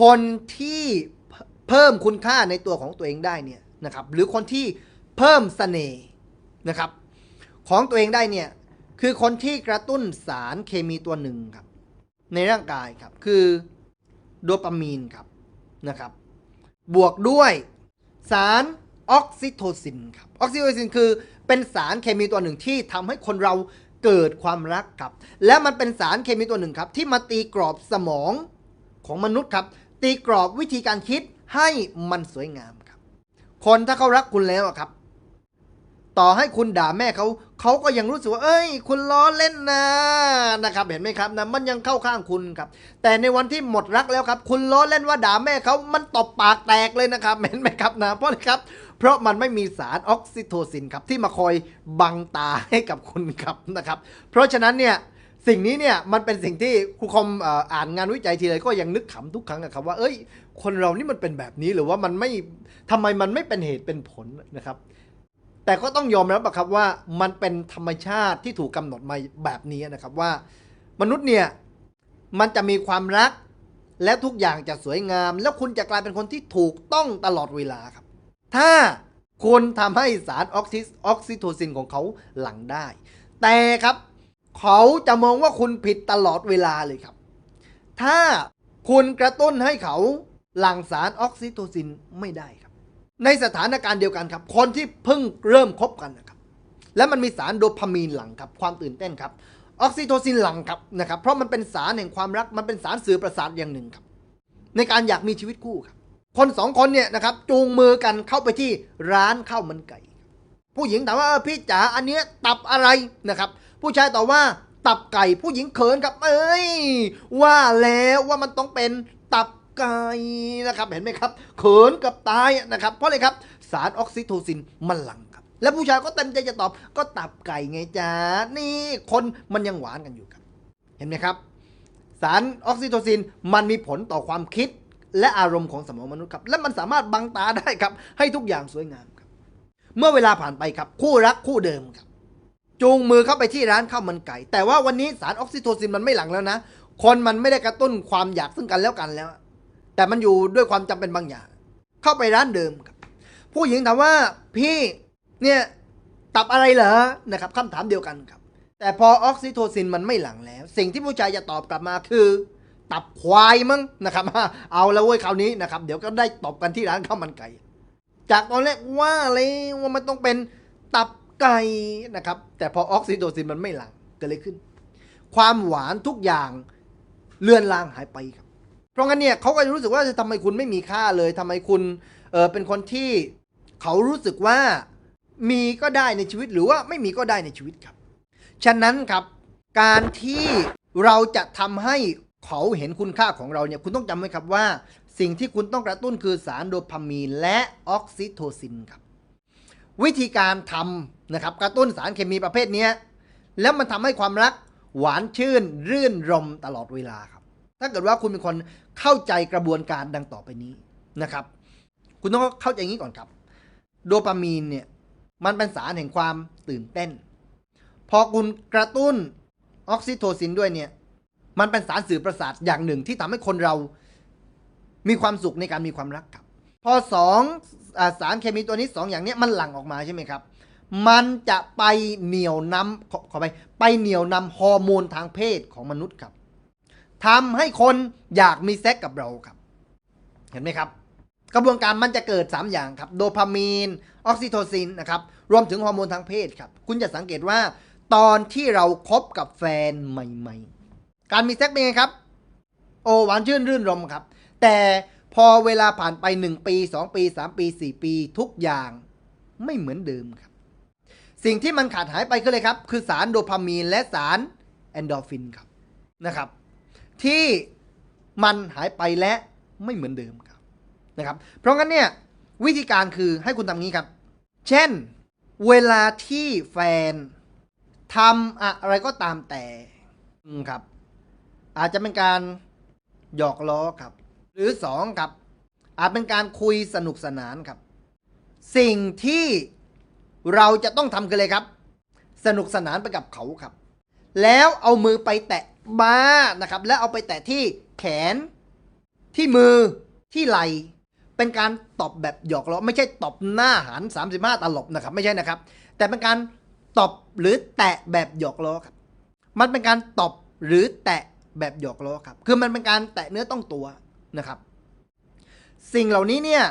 คนที่เพิ่มคุณค่าในตัวของตัวเองได้เนี่ยนะครับ หรือคนที่เพิ่มเสน่ห์นะครับ ของตัวเองได้เนี่ยคือคนที่กระตุ้นสารเคมีตัวหนึ่งครับ ในร่างกายครับ คือโดปามีนครับนะครับ บวกด้วยสารออกซิโทซินครับออกซิโทซินคือเป็นสารเคมีตัวหนึ่งที่ทำให้คนเราเกิดความรักครับ และมันเป็นสารเคมีตัวหนึ่งครับ ที่มาตีกรอบสมองของมนุษย์ครับ ตีกรอบวิธีการคิดให้มันสวยงามครับ คนถ้าเขารักคุณแล้วอะครับ ต่อให้คุณด่าแม่เขาเขาก็ยังรู้สึกว่า เอ้ย คุณล้อเล่นนะนะครับ เห็นไหมครับนะมันยังเข้าข้างคุณครับ แต่ในวันที่หมดรักแล้วครับ คุณล้อเล่นว่าด่าแม่เขามันตบปากแตกเลยนะครับ เห็นไหมครับนะเพราะอะไรครับ เพราะมันไม่มีสารออกซิโทซินครับที่มาคอยบังตาให้กับคุณครับนะครับ เพราะฉะนั้นเนี่ย สิ่งนี้เนี่ยมันเป็นสิ่งที่ครูคอมอ่านงานวิจัยทีไรก็ยังนึกขำทุกครั้งอะครับว่าเอ้ย คนเรานี่มันเป็นแบบนี้หรือว่ามันไม่ทำไมมันไม่เป็นเหตุเป็นผลนะครับ แต่ก็ต้องยอมรับอะครับว่ามันเป็นธรรมชาติที่ถูกกำหนดมาแบบนี้นะครับว่า มนุษย์เนี่ยมันจะมีความรัก และทุกอย่างจะสวยงาม แล้วคุณจะกลายเป็นคนที่ถูกต้องตลอดเวลาครับ ถ้าคุณทำให้สารออกซิออกซิโทซินของเขาหลั่งได้ แต่ครับ เขาจะมองว่าคุณผิดตลอดเวลาเลยครับ ถ้าคุณกระตุ้นให้เขาหลั่งสารออกซิโทซินไม่ได้ครับ ในสถานการณ์เดียวกันครับ คนที่เพิ่งเริ่มคบกันนะครับ แล้วมันมีสารโดพามีนหลั่งครับ ความตื่นเต้นครับ ออกซิโทซินหลั่งครับนะครับ เพราะมันเป็นสารแห่งความรัก มันเป็นสารสื่อประสาทอย่างหนึ่งครับ ในการอยากมีชีวิตคู่ครับ คนสองคนเนี่ยนะครับจูงมือกันเข้าไปที่ร้านข้าวมันไก่ ผู้หญิงถามว่าพี่จ๋าอันเนี้ยตับอะไรนะครับ ผู้ชายตอบว่าตับไก่ผู้หญิงเขินครับ เอ้ย ว่าแล้วว่ามันต้องเป็นตับไก่นะครับ เห็นไหมครับ เขินกับตายนะครับ เพราะอะไรครับ สารออกซิโทซินมันหลังครับ แล้วผู้ชายก็เต็มใจจะตอบ ก็ตับไก่ไงจ๊ะนี่คนมันยังหวานกันอยู่ครับ เห็นไหมครับ สารออกซิโทซินมันมีผลต่อความคิดและอารมณ์ของสมองมนุษย์ครับ และมันสามารถบังตาได้ครับ ให้ทุกอย่างสวยงามครับ เมื่อเวลาผ่านไปครับ คู่รักคู่เดิมครับ จูงมือเข้าไปที่ร้านข้าวมันไก่ แต่ว่าวันนี้สารออกซิโทซินมันไม่หลั่งแล้วนะ คนมันไม่ได้กระตุ้นความอยากซึ่งกันแล้วกันแล้ว แต่มันอยู่ด้วยความจำเป็นบางอย่าง เข้าไปร้านเดิมครับ ผู้หญิงถามว่าพี่เนี่ยตับอะไรเหรอนะครับคำถามเดียวกันครับ แต่พอออกซิโทซินมันไม่หลั่งแล้ว สิ่งที่ผู้ชายจะตอบกลับมาคือตับควายมั้งนะครับ เอาแล้วเว้ยคราวนี้นะครับ เดี๋ยวก็ได้ตบกันที่ร้านข้าวมันไก่ จากตอนแรกว่าเลยว่ามันต้องเป็นตับ ไก่นะครับ แต่พอออกซิโทซินมันไม่หลังเกิดอะไรขึ้น ความหวานทุกอย่างเลือนลางหายไปครับ เพราะงั้นเนี่ยเขาก็จะรู้สึกว่าทำไมคุณไม่มีค่าเลยทำไมคุณเออเป็นคนที่เขารู้สึกว่ามีก็ได้ในชีวิตหรือว่าไม่มีก็ได้ในชีวิตครับ ฉะนั้นครับ การที่เราจะทำให้เขาเห็นคุณค่าของเราเนี่ยคุณต้องจำไว้ครับว่า สิ่งที่คุณต้องกระตุ้นคือสารโดพามีนและออกซิโทซินครับ วิธีการทำนะครับกระตุ้นสารเคมีประเภทนี้แล้วมันทำให้ความรักหวานชื่น รื่นรมตลอดเวลาครับ ถ้าเกิดว่าคุณเป็นคนเข้าใจกระบวนการดังต่อไปนี้นะครับ คุณต้องเข้าใจอย่างนี้ก่อนครับ โดปามีนเนี่ยมันเป็นสารแห่งความตื่นเต้น พอคุณกระตุ้นออกซิโทซินด้วยเนี่ย มันเป็นสารสื่อประสาทอย่างหนึ่งที่ทำให้คนเรามีความสุขในการมีความรักครับ พอสอง สารเคมีตัวนี้สองอย่างนี้มันหลั่งออกมาใช่ไหมครับ มันจะไปเหนี่ยวนำขอขอไปไปเหนี่ยวนำฮอร์โมนทางเพศของมนุษย์ครับทำให้คนอยากมีเซ็กกับเราครับ เห็นไหมครับ กระบวนการมันจะเกิด 3 อย่างครับ โดพามีน ออกซิโทซินนะครับ รวมถึงฮอร์โมนทางเพศครับ คุณจะสังเกตว่าตอนที่เราครบกับแฟนใหม่ ๆ การมีเซ็กเป็นไงครับ โอหวานชื่นรื่นรมครับ แต่ พอเวลาผ่านไป 1 ปี 2 ปี 3 ปี 4 ปี ทุกอย่างไม่เหมือนเดิมครับ สิ่งที่มันขาดหายไปคืออะไรครับ คือสารโดพามีนและสารแอนโดรฟินครับนะครับ ที่มันหายไปและไม่เหมือนเดิมครับนะครับ เพราะงั้นเนี่ยวิธีการคือให้คุณทำงี้ครับ เช่น เวลาที่แฟนทำอะไรก็ตามแต่ครับ อาจจะเป็นการหยอกล้อครับ หรือสองครับ อาจเป็นการคุยสนุกสนานครับ สิ่งที่เราจะต้องทำกันเลยครับ สนุกสนานไปกับเขาครับ แล้วเอามือไปแตะบ้านะครับ แล้วเอาไปแตะที่แขน ที่มือที่ไหลเป็นการตอบแบบหยอกล้อไม่ใช่ตอบหน้าหัน35 ตลบนะครับ ไม่ใช่นะครับ แต่เป็นการตอบหรือแตะแบบหยอกล้อครับ มันเป็นการตอบหรือแตะแบบหยอกล้อครับ คือมันเป็นการแตะเนื้อต้องตัว นะครับ สิ่งเหล่านี้เนี่ย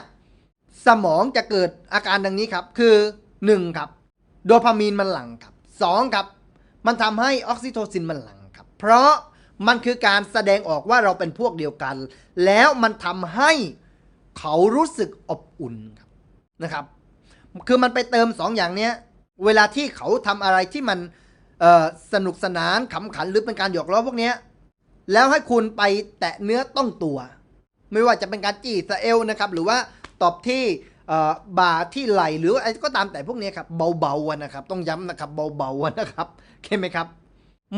สมองจะเกิดอาการดังนี้ครับ คือ 1 ครับ โดพามีนมันหลั่งครับ 2 ครับ มันทำให้ออกซิโทซินมันหลั่งครับ เพราะมันคือการแสดงออกว่าเราเป็นพวกเดียวกัน แล้วมันทำให้เขารู้สึกอบอุ่นครับนะครับ คือมันไปเติมสองอย่างเนี้ยเวลาที่เขาทำอะไรที่มันสนุกสนานขำขันหรือเป็นการหยอกล้อพวกนี้แล้วให้คุณไปแตะเนื้อต้องตัว ไม่ว่าจะเป็นการจี้สะเอลนะครับหรือว่าตบที่บ่าที่ไหลหรืออะไรก็ตามแต่พวกนี้ครับเบาๆนะครับ ต้องย้ำนะครับเบาๆนะครับเข้าไหมครับ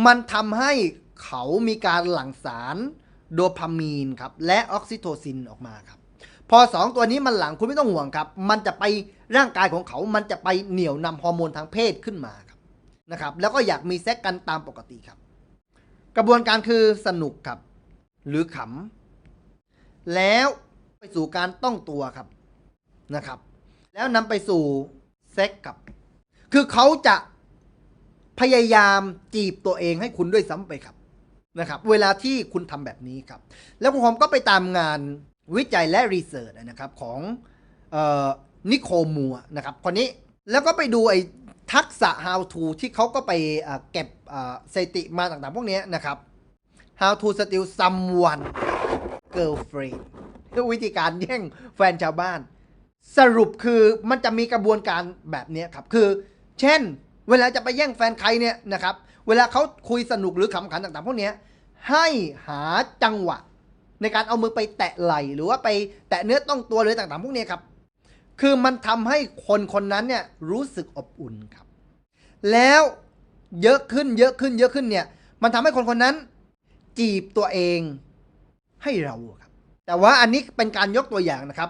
มันทำให้เขามีการหลั่งสารโดพามีนครับและออกซิโทซินออกมาครับพอสองตัวนี้มันหลังคุณไม่ต้องห่วงครับ มันจะไปร่างกายของเขา มันจะไปเหนี่ยวนำฮอร์โมนทางเพศขึ้นมาครับนะครับ แล้วก็อยากมีเซ็กกันตามปกติครับ กระบวนการคือสนุกครับ หรือขำ แล้วไปสู่การต้องตัวครับนะครับ แล้วนำไปสู่เซ็กกับ คือเขาจะพยายามจีบตัวเองให้คุณด้วยซ้ำไปครับนะครับ เวลาที่คุณทำแบบนี้ครับ แล้วผมก็ไปตามงานวิจัยและรีเสิร์ชนะครับของออนิโคมัวนะครับคนนี้แล้วก็ไปดูไอ้ทักษะ how to ที่เขาก็ไปเก็บสถิติมาต่างๆ พวกนี้นะครับ how to steal someone girlfriend วิธีการแย่งแฟนชาวบ้าน สรุปคือมันจะมีกระบวนการแบบนี้ครับ คือ เช่น เวลาจะไปแย่งแฟนใครเนี่ยนะครับ เวลาเขาคุยสนุกหรือขำขันต่างๆพวกนี้ให้หาจังหวะ ในการเอามือไปแตะไหล่หรือว่าไปแตะเนื้อต้องตัวหรือต่างๆ พวกนี้ครับ คือมันทำให้คนคนนั้นเนี่ยรู้สึกอบอุ่นครับ แล้วเยอะขึ้นเยอะขึ้นเยอะขึ้นเนี่ย มันทำให้คนคนนั้น จีบตัวเอง ให้เราครับ แต่ว่าอันนี้เป็นการยกตัวอย่างนะครับ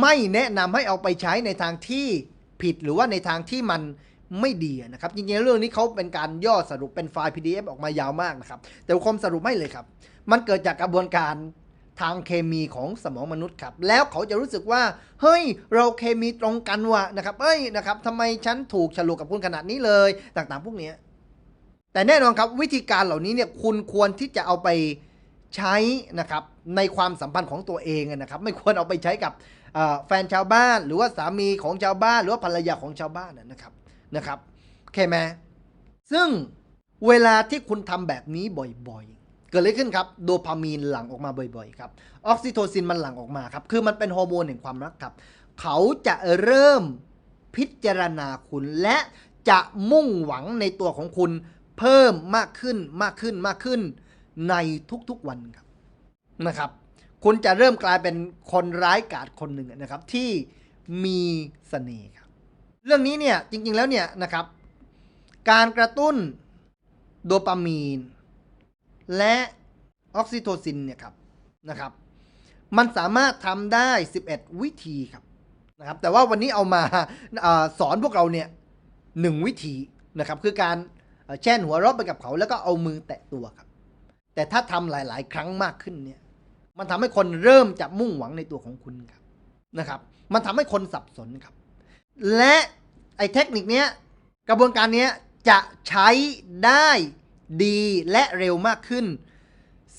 ไม่แนะนำให้เอาไปใช้ในทางที่ผิดหรือว่าในทางที่มันไม่ดีนะครับ จริงๆเรื่องนี้เขาเป็นการย่อสรุปเป็นไฟล์ PDF ออกมายาวมากนะครับ แต่คมสรุปไม่เลยครับ มันเกิดจากกระบวนการทางเคมีของสมองมนุษย์ครับ แล้วเขาจะรู้สึกว่า เฮ้ย เราเคมีตรงกันวะนะครับเอ้ยนะครับทำไมฉันถูกฉลกกับคุณขนาดนี้เลยต่างๆ พวกนี้แต่แน่นอนครับวิธีการเหล่านี้เนี่ยคุณควรที่จะเอาไป ใช้นะครับในความสัมพันธ์ของตัวเองนะครับ ไม่ควรเอาไปใช้กับแฟนชาวบ้าน หรือว่าสามีของชาวบ้าน หรือว่าภรรยาของชาวบ้านนะครับนะครับโอเคไหมซึ่งเวลาที่คุณทำแบบนี้บ่อยๆ เกิดอะไรขึ้นครับ โดพามีนหลั่งออกมาบ่อยๆครับออกซิโทซินมันหลั่งออกมาครับ คือมันเป็นฮอร์โมนแห่งความรักครับ เขาจะเริ่มพิจารณาคุณ และจะมุ่งหวังในตัวของคุณเพิ่มมากขึ้นมากขึ้นมากขึ้น ในทุกๆวันครับนะครับ คุณจะเริ่มกลายเป็นคนร้ายกาจคนหนึ่งนะครับ ที่มีเสน่ห์ครับ เรื่องนี้เนี่ยจริงๆแล้วเนี่ยนะครับ การกระตุ้นโดปามีน และออกซิโทซินเนี่ยครับนะครับ มันสามารถทำได้ 11 วิธีครับนะครับ แต่ว่าวันนี้เอามาอสอนพวกเราเนี่ยหนึ่งวิธีนะครับ คือการแช่นหัวราะไปกับเขาแล้วก็เอามือแตะตัวครับ แต่ถ้าทำหลาย ๆ ครั้งมากขึ้นเนี่ย มันทำให้คนเริ่มจะมุ่งหวังในตัวของคุณครับนะครับ มันทำให้คนสับสนครับ และไอ้เทคนิคเนี้ยกระบวนการเนี้ยจะใช้ได้ดีและเร็วมากขึ้น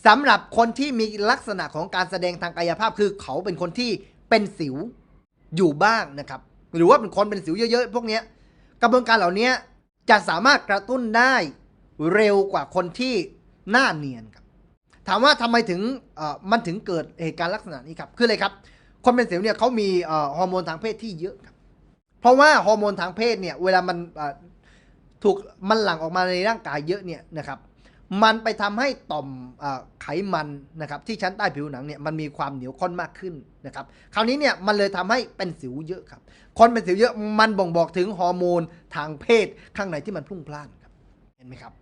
สำหรับคนที่มีลักษณะของการแสดงทางกายภาพคือเขาเป็นคนที่เป็นสิวอยู่บ้างนะครับ หรือว่าเป็นคนเป็นสิวเยอะ ๆ พวกเนี้ยกระบวนการเหล่านี้จะสามารถกระตุ้นได้เร็วกว่าคนที่ หน้าเนียนครับถามว่าทำไมถึงมันถึงเกิดเหตุการณ์ลักษณะนี้ครับคืออะไรครับ คนเป็นสิวเนี่ยเขามีฮอร์โมนทางเพศที่เยอะครับ เพราะว่าฮอร์โมนทางเพศเนี่ยเวลามันถูกมันหลั่งออกมาในร่างกายเยอะเนี่ยนะครับ มันไปทำให้ต่อมอไขมันนะครับที่ชั้นใต้ผิวหนังเนี่ยมันมีความเหนียวข้นมากขึ้นนะครับ คราวนี้เนี่ยมันเลยทำให้เป็นสิวเยอะครับ คนเป็นสิวเยอะมันบ่งบอกถึงฮอร์โมนทางเพศข้างในที่มันพลุ่งพล่านครับ เห็นไหมครับ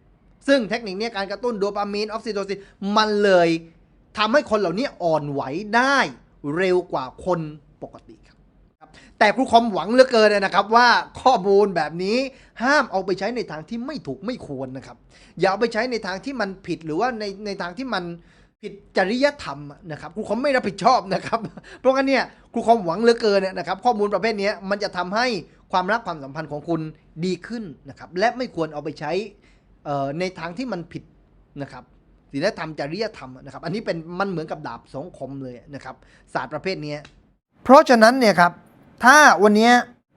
ซึ่งเทคนิคนี้การกระตุ้นโดปามีนออกซิโทซินมันเลยทำให้คนเหล่านี้อ่อนไหวได้เร็วกว่าคนปกติครับ แต่ครูคอมหวังเหลือเกินนะครับว่าข้อมูลแบบนี้ห้ามเอาไปใช้ในทางที่ไม่ถูกไม่ควรนะครับ อย่าเอาไปใช้ในทางที่มันผิดหรือว่าในในทางที่มันผิดจริยธรรมนะครับครูคอมไม่รับผิดชอบนะครับ เพราะงั้นเนี่ยครูคอมหวังเหลือเกินเนี่ยนะครับ ข้อมูลประเภทนี้มันจะทำให้ความรักความสัมพันธ์ของคุณดีขึ้นนะครับ และไม่ควรเอาไปใช้ ในทางที่มันผิดนะครับศีลธรรมจริยธรรมนะครับ อันนี้เป็นมันเหมือนกับดาบสองคมเลยนะครับศาสตร์ประเภทนี้เพราะฉะนั้นเนี่ยครับถ้าวันนี้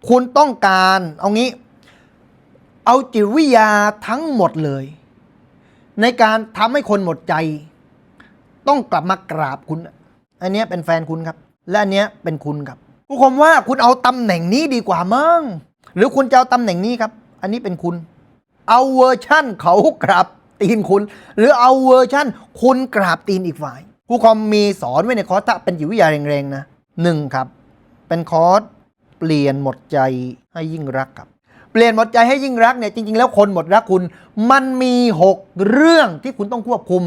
คุณต้องการเอางี้ เอาจิตวิทยาทั้งหมดเลย ในการทำให้คนหมดใจ ต้องกลับมากราบคุณ อันนี้เป็นแฟนคุณครับ และอันนี้เป็นคุณครับกูคมว่าคุณเอาตำแหน่งนี้ดีกว่ามั้งหรือคุณจะเอาตำแหน่งนี้ครับ อันนี้เป็นคุณ เอาเวอร์ชั่นเขากราบตีนคุณ หรือเอาเวอร์ชั่นคุณกราบตีนอีกฝ่ายครูคอมมีสอนไว้ในคอร์สเป็นจิตวิทยาแรงๆนะหนึ่งครับ เป็นคอร์สเปลี่ยนหมดใจให้ยิ่งรักครับ เปลี่ยนหมดใจให้ยิ่งรักเนี่ยจริง ๆ แล้วคนหมดรักคุณ มันมี 6 เรื่องที่คุณต้องควบคุม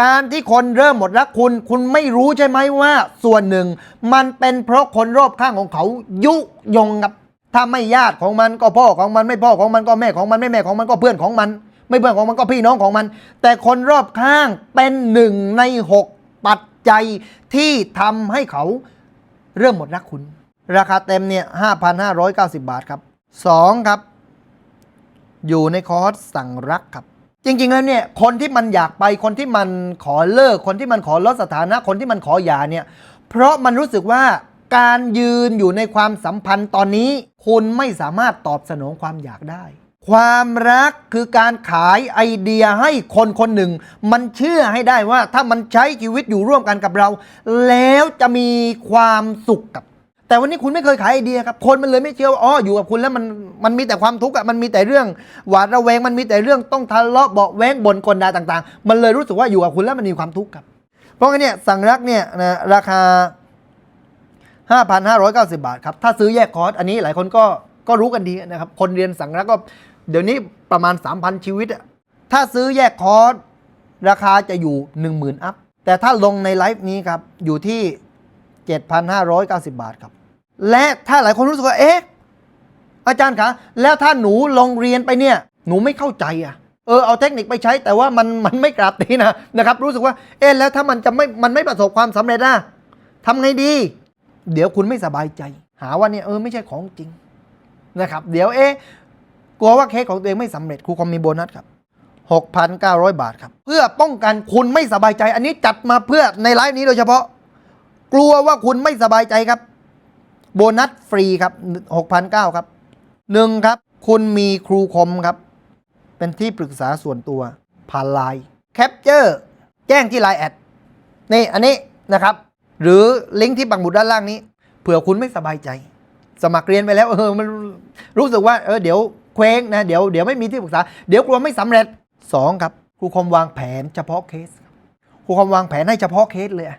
การที่คนเริ่มหมดรักคุณ คุณไม่รู้ใช่ไหมว่า ส่วนหนึ่ง มันเป็นเพราะคนรอบข้างของเขายุยงครับ ถ้าไม่ญาติของมันก็พ่อของมันไม่พ่อของมันก็แม่ของมันไม่แม่ของมันก็เพื่อนของมัน ไม่เพื่อนของมันก็พี่น้องของมัน แต่คนรอบข้างเป็นหนึ่งใน6ปัจจัยที่ทำให้เขาเริ่มหมดรักคุณ ราคาเต็มเนี่ย5,590บาทครับ2ครับ อยู่ในคอร์สสั่งรักครับจริงๆ แล้วเนี่ยคนที่มันอยากไปคนที่มันขอเลิก คนที่มันขอลดสถานะ คนที่มันขอหย่าเนี่ย เพราะมันรู้สึกว่า การยืนอยู่ในความสัมพันธ์ตอนนี้ คุณไม่สามารถตอบสนองความอยากได้ ความรักคือการขายไอเดียให้คนคนหนึ่ง มันเชื่อให้ได้ว่าถ้ามันใช้ชีวิตอยู่ร่วมกันกับเรา แล้วจะมีความสุขกับ แต่วันนี้คุณไม่เคยขายไอเดียครับคนมันเลยไม่เชื่อว่าอ๋ออยู่กับคุณแล้วมันมันมีแต่ความทุกข์อะมันมีแต่เรื่องหวาดระแวงมันมีแต่เรื่องต้องทะเลาะเบาะแว้งบ่นกลดาต่าง ๆ มันเลยรู้สึกว่าอยู่กับคุณแล้วมันมีความทุกข์ครับ เพราะงั้นเนี่ยสั่งรักเนี่ยนะราคา 5,590 บาทครับ ถ้าซื้อแยกคอร์สอันนี้หลายคนก็ก็รู้กันดีนะครับ คนเรียนสั่งรักก็เดี๋ยวนี้ประมาณ 3,000 ชีวิต ถ้าซื้อแยกคอร์สราคาจะอยู่ 10,000 อัพ แต่ถ้าลงในไลฟ์นี้ครับ อยู่ที่ 7,590 บาทครับ และถ้าหลายคนรู้สึกว่า เอ๊ะ อาจารย์คะ แล้วถ้าหนูลงเรียนไปเนี่ย หนูไม่เข้าใจอะเออเอาเทคนิคไปใช้แต่ว่ามันมันไม่กราบตีนะนะครับ รู้สึกว่า เอ๊ะแล้วถ้ามันจะไม่มันไม่ประสบความสำเร็จนะทำไงดี เดี๋ยวคุณไม่สบายใจ หาว่าเนี่ยเออไม่ใช่ของจริงนะครับ เดี๋ยวเอ๊ะกลัวว่าเคสของตัวเองไม่สำเร็จครูคอมมีโบนัสครับ6,900 บาทครับ เพื่อป้องกันคุณไม่สบายใจ อันนี้จัดมาเพื่อในไลฟ์นี้โดยเฉพาะ กลัวว่าคุณไม่สบายใจครับ โบนัสฟรีครับ6,900ครับหนึ่งครับ คุณมีครูคมครับ เป็นที่ปรึกษาส่วนตัวผ่านไลน์แคปเจอร์แจ้งที่ไลน์แอดนี่อันนี้นะครับ หรือลิงก์ที่ปักหมุดด้านล่างนี้ เผื่อคุณไม่สบายใจ สมัครเรียนไปแล้วเออมันรู้สึกว่าเออเดี๋ยวเคว้งนะเดี๋ยวเดี๋ยวไม่มีที่ปรึกษา เดี๋ยวกลัวไม่สำเร็จสองครับครูคมวางแผนเฉพาะเคสครูคมวางแผนให้เฉพาะเคสเลยอะ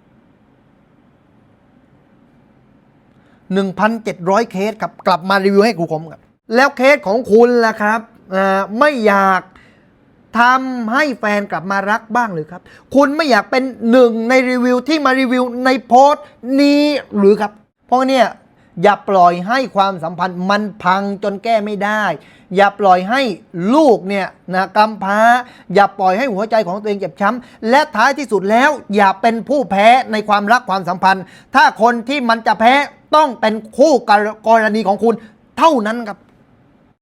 1,700 เคสครับกลับมารีวิวให้ครูคมครับแล้วเคสของคุณล่ะครับไม่อยากทำให้แฟนกลับมารักบ้างหรือครับ คุณไม่อยากเป็นหนึ่งในรีวิวที่มารีวิวในโพสต์นี้หรือครับ เพราะเนี่ยอย่าปล่อยให้ความสัมพันธ์มันพังจนแก้ไม่ได้ อย่าปล่อยให้ลูกเนี่ยนะกำพร้า อย่าปล่อยให้หัวใจของตัวเองเจ็บช้ำ และท้ายที่สุดแล้วอย่าเป็นผู้แพ้ในความรักความสัมพันธ์ ถ้าคนที่มันจะแพ้ ต้องเป็นคู่กรณีของคุณเท่านั้นครับ